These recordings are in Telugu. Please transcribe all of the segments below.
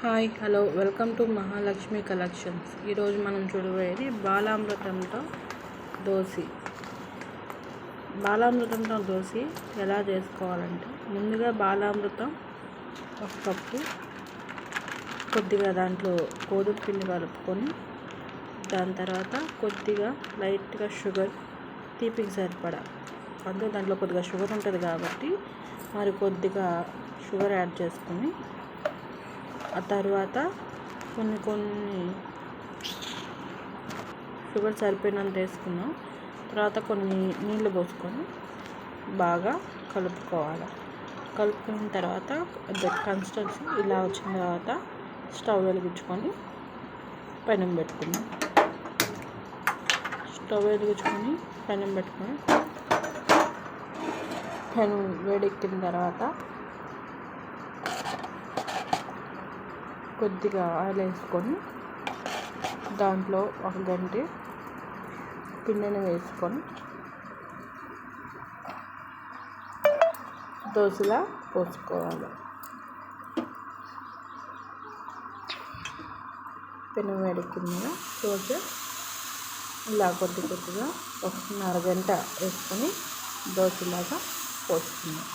Hi hello welcome to Mahalakshmi collections. ఈరోజు మనం చూడబోయేది బాలామృతంతో దోశ. బాలామృతంతో దోశ ఎలా చేసుకోవాలంటే ముందుగా బాలామృతం ఒక కప్పు కొద్దిగా దాంట్లో గోధుమ పిండి కలుపుకొని దాని తర్వాత కొద్దిగా లైట్గా షుగర్ తీపికి సరిపడా. అంటే దాంట్లో కొద్దిగా షుగర్ ఉంటుంది కాబట్టి మరి కొద్దిగా షుగర్ యాడ్ చేసుకొని ఆ తర్వాత కొన్ని కొన్ని షుగర్ సరిపోయినంత వేసుకున్నాం. తర్వాత కొన్ని నీళ్ళు పోసుకొని బాగా కలుపుకోవాలి. కలుపుకున్న తర్వాత కన్సిస్టెన్సీ ఇలా వచ్చిన తర్వాత స్టవ్ వెలిగించుకొని పెనం పెట్టుకున్నాం స్టవ్ వెలిగించుకొని పెనం పెట్టుకొని పెనం వేడెక్కిన తర్వాత కొద్దిగా ఆయిల్ వేసుకొని దాంట్లో ఒక గంట పిండిని వేసుకొని దోశలా పోసుకోవాలి. పెనం వేడెక్కింది? దోశ ఇలా కొద్ది కొద్దిగా ఒక అరగంట వేసుకొని దోశలాగా పోసుకుందాం.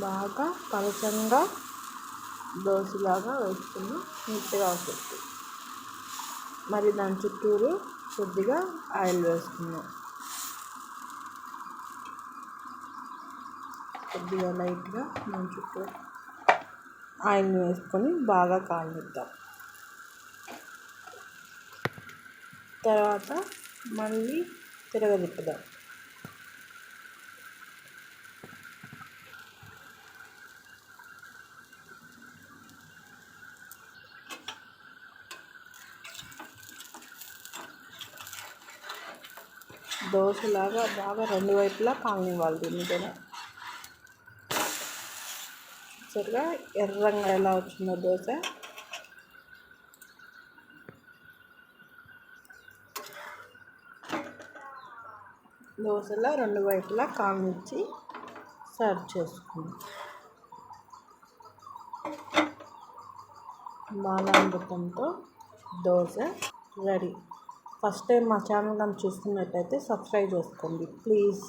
బాగా పలచంగా దోశలాగా వేసుకుని నీట్గా వస్తుంది. మరి దాని చుట్టూరు కొద్దిగా ఆయిల్ వేసుకున్నాం కొద్దిగా లైట్గా దాని చుట్టూ ఆయిల్ వేసుకొని బాగా కాలనిద్దాం తర్వాత మళ్ళీ తిరగదిప్పుదాం దోశలాగా బాగా రెండు వైపులా కాలనివ్వాలి దీన్ని కూడా సరిగా ఎర్రంగా ఎలా వచ్చిందో దోశ. దోశలో రెండు వైపులా కాలనిచ్చి సర్వ్ చేసుకుందాం. బాలామృతంతో దోశ రెడీ. ఫస్ట్ టైం మా ఛానల్ కానీ చూస్తున్నట్టయితే సబ్స్క్రైబ్ చేసుకోండి. ప్లీజ్.